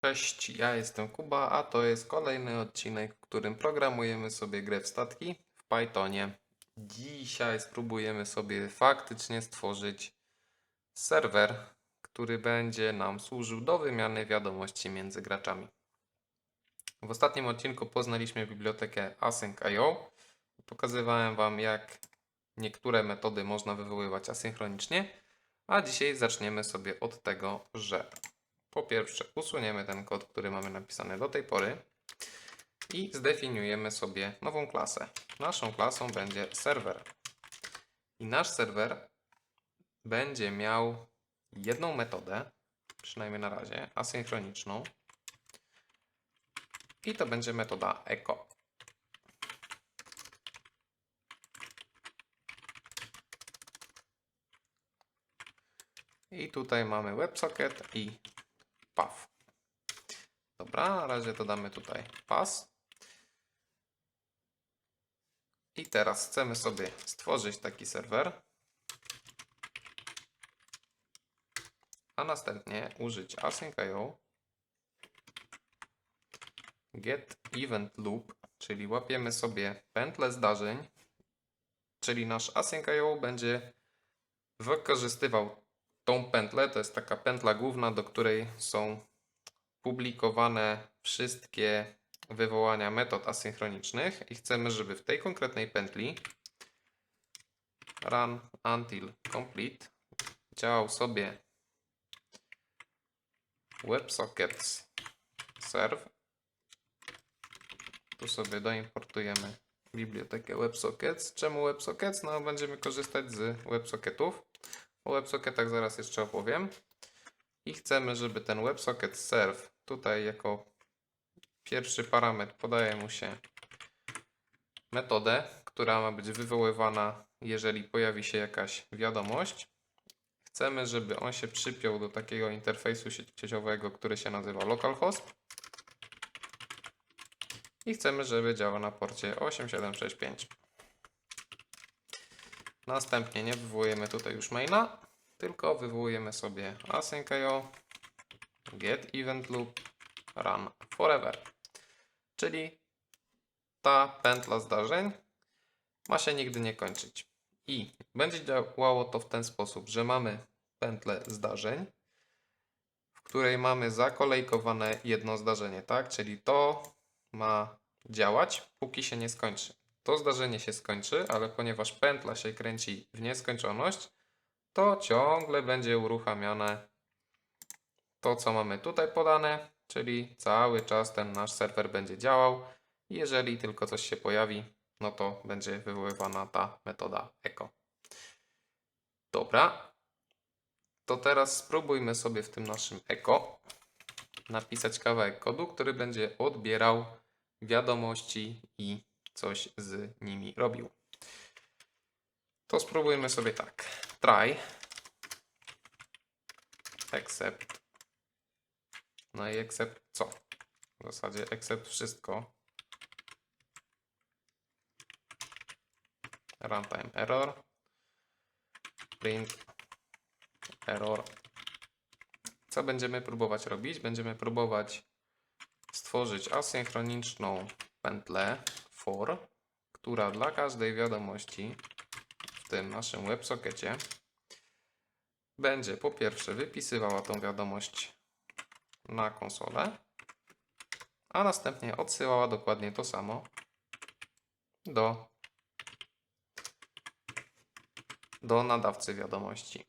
Cześć, ja jestem Kuba, a to jest kolejny odcinek, w którym programujemy sobie grę w statki w Pythonie. Dzisiaj spróbujemy sobie faktycznie stworzyć serwer, który będzie nam służył do wymiany wiadomości między graczami. W ostatnim odcinku poznaliśmy bibliotekę Async.io. Pokazywałem Wam, jak niektóre metody można wywoływać asynchronicznie, a dzisiaj zaczniemy sobie od tego, że po pierwsze, usuniemy ten kod, który mamy napisany do tej pory i zdefiniujemy sobie nową klasę. Naszą klasą będzie serwer. I nasz serwer będzie miał jedną metodę, przynajmniej na razie, asynchroniczną. I to będzie metoda echo. I tutaj mamy WebSocket i path. Dobra, na razie dodamy tutaj pas. I teraz chcemy sobie stworzyć taki serwer. A następnie użyć async.io get event loop, czyli łapiemy sobie pętlę zdarzeń, czyli nasz async.io będzie wykorzystywał tą pętlę, to jest taka pętla główna, do której są publikowane wszystkie wywołania metod asynchronicznych i chcemy, żeby w tej konkretnej pętli run until complete działał sobie WebSockets serve. Tu sobie doimportujemy bibliotekę WebSockets. Czemu WebSockets? No będziemy korzystać z WebSocketów. O WebSocketach zaraz jeszcze opowiem. I chcemy, żeby ten WebSocket serve tutaj jako pierwszy parametr podaje mu się metodę, która ma być wywoływana, jeżeli pojawi się jakaś wiadomość. Chcemy, żeby on się przypiął do takiego interfejsu sieciowego, który się nazywa localhost. I chcemy, żeby działał na porcie 8765. Następnie nie wywołujemy tutaj już maina, tylko wywołujemy sobie async.io get event loop run forever. Czyli ta pętla zdarzeń ma się nigdy nie kończyć. I będzie działało to w ten sposób, że mamy pętlę zdarzeń, w której mamy zakolejkowane jedno zdarzenie, tak? Czyli to ma działać, póki się nie skończy. To zdarzenie się skończy, ale ponieważ pętla się kręci w nieskończoność, to ciągle będzie uruchamiane to, co mamy tutaj podane, czyli cały czas ten nasz serwer będzie działał. Jeżeli tylko coś się pojawi, no to będzie wywoływana ta metoda echo. Dobra, to teraz spróbujmy sobie w tym naszym echo napisać kawałek kodu, który będzie odbierał wiadomości i coś z nimi robił. To spróbujmy sobie tak. Try. Except. No i except co? W zasadzie except wszystko. Runtime error. Print error. Co będziemy próbować robić? Będziemy próbować stworzyć asynchroniczną pętlę for, która dla każdej wiadomości w tym naszym WebSockecie będzie po pierwsze wypisywała tą wiadomość na konsolę, a następnie odsyłała dokładnie to samo do, do nadawcy wiadomości.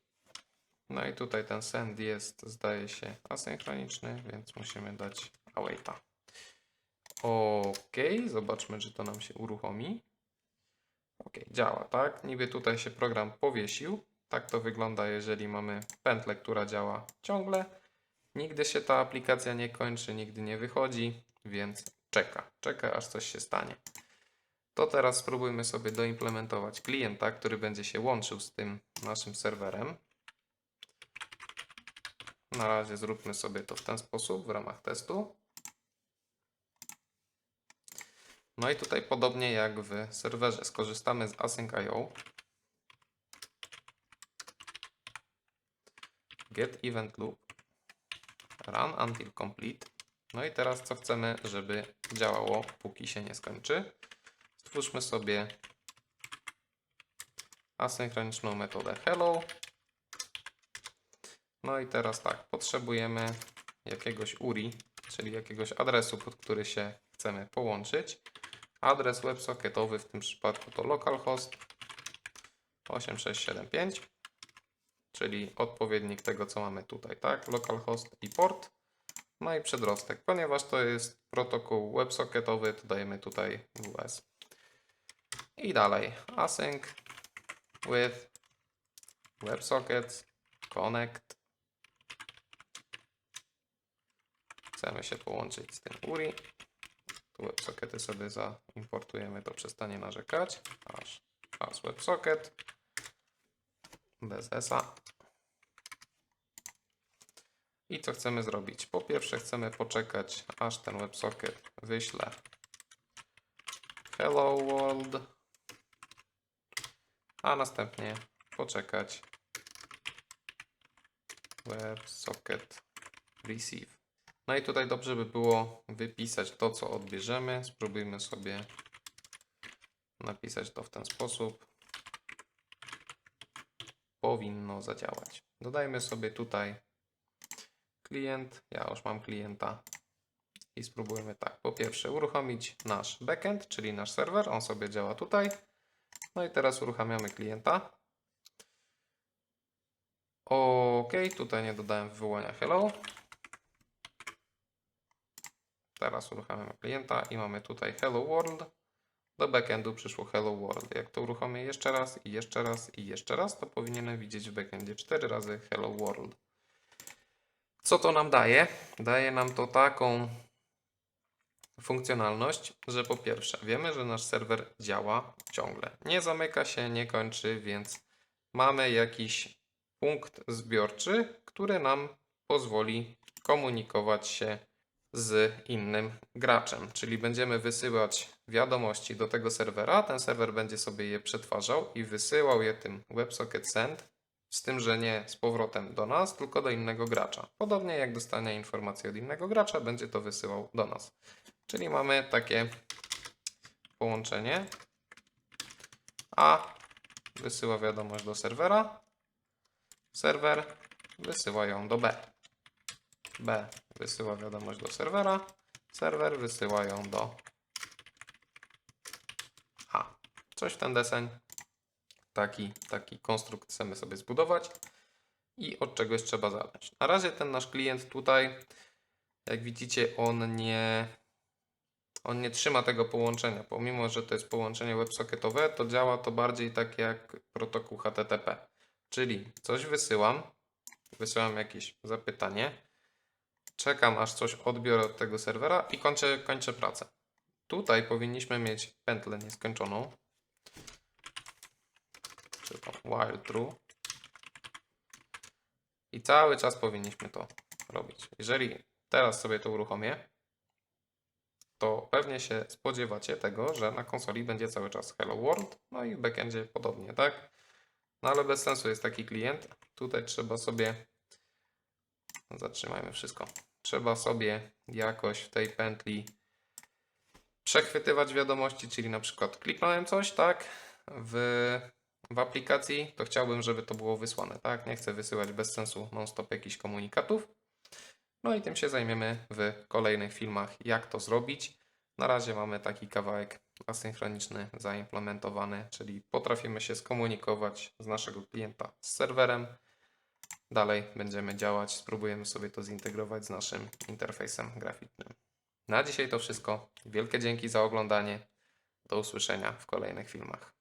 No i tutaj ten send jest, zdaje się, asynchroniczny, więc musimy dać awaita. Ok, zobaczmy, czy to nam się uruchomi. Ok, działa, tak? Niby tutaj się program powiesił. Tak to wygląda, jeżeli mamy pętlę, która działa ciągle. Nigdy się ta aplikacja nie kończy, nigdy nie wychodzi, więc czeka. Czeka, aż coś się stanie. To teraz spróbujmy sobie doimplementować klienta, który będzie się łączył z tym naszym serwerem. Na razie zróbmy sobie to w ten sposób w ramach testu. No i tutaj podobnie jak w serwerze skorzystamy z async.io. Get event loop run until complete No i teraz co chcemy, żeby działało, póki się nie skończy? Stwórzmy sobie asynchroniczną metodę hello. No i teraz tak, potrzebujemy jakiegoś URI, czyli jakiegoś adresu, pod który się chcemy połączyć. Adres websocketowy w tym przypadku to localhost 8675, czyli odpowiednik tego, co mamy tutaj, tak? Localhost i port. No i przedrostek. Ponieważ to jest protokół websocketowy, to dajemy tutaj WS. I dalej async with WebSockets connect. Chcemy się połączyć z tym URI. WebSockety sobie zaimportujemy, to przestanie narzekać. Aż, aż WebSocket bez SA. I co chcemy zrobić? Po pierwsze chcemy poczekać, aż ten WebSocket wyśle Hello World, a następnie poczekać WebSocket Receive. No i tutaj dobrze by było wypisać to, co odbierzemy. Spróbujmy sobie napisać to w ten sposób. Powinno zadziałać. Dodajmy sobie tutaj klient. Ja już mam klienta. I spróbujmy tak. Po pierwsze uruchomić nasz backend, czyli nasz serwer. On sobie działa tutaj. No i teraz uruchamiamy klienta. OK, tutaj nie dodałem wywołania hello. Teraz uruchamiamy klienta i mamy tutaj hello world. Do backendu przyszło hello world. Jak to uruchomię jeszcze raz i jeszcze raz i jeszcze raz, to powinienem widzieć w backendzie 4 razy hello world. Co to nam daje? Daje nam to taką funkcjonalność, że po pierwsze wiemy, że nasz serwer działa ciągle. Nie zamyka się, nie kończy, więc mamy jakiś punkt zbiorczy, który nam pozwoli komunikować się z innym graczem. Czyli będziemy wysyłać wiadomości do tego serwera, ten serwer będzie sobie je przetwarzał i wysyłał je tym WebSocket Send, z tym, że nie z powrotem do nas, tylko do innego gracza. Podobnie jak dostanie informację od innego gracza, będzie to wysyłał do nas. Czyli mamy takie połączenie. A wysyła wiadomość do serwera. Serwer wysyła ją do B. B wysyła wiadomość do serwera. Serwer wysyła ją do A. Coś w ten deseń. Taki, taki konstrukt chcemy sobie zbudować i od czegoś trzeba zacząć. Na razie ten nasz klient tutaj, jak widzicie, on nie, on nie trzyma tego połączenia. Pomimo, że to jest połączenie websocketowe, to działa to bardziej tak jak protokół HTTP. Czyli coś wysyłam, wysyłam jakieś zapytanie, czekam aż coś odbiorę od tego serwera i kończę, kończę pracę. Tutaj powinniśmy mieć pętlę nieskończoną, czy to while true. I cały czas powinniśmy to robić. Jeżeli teraz sobie to uruchomię, to pewnie się spodziewacie tego, że na konsoli będzie cały czas Hello World, no i w backendzie podobnie, tak? No ale bez sensu jest taki klient. Tutaj trzeba sobie, zatrzymajmy wszystko, trzeba sobie jakoś w tej pętli przechwytywać wiadomości, czyli na przykład kliknąłem coś, tak, w, w aplikacji, to chciałbym, żeby to było wysłane, tak, nie chcę wysyłać bez sensu non-stop jakichś komunikatów. No i tym się zajmiemy w kolejnych filmach, jak to zrobić. Na razie mamy taki kawałek asynchroniczny zaimplementowany, czyli potrafimy się skomunikować z naszego klienta z serwerem. Dalej będziemy działać, spróbujemy sobie to zintegrować z naszym interfejsem graficznym. Na dzisiaj to wszystko. Wielkie dzięki za oglądanie. Do usłyszenia w kolejnych filmach.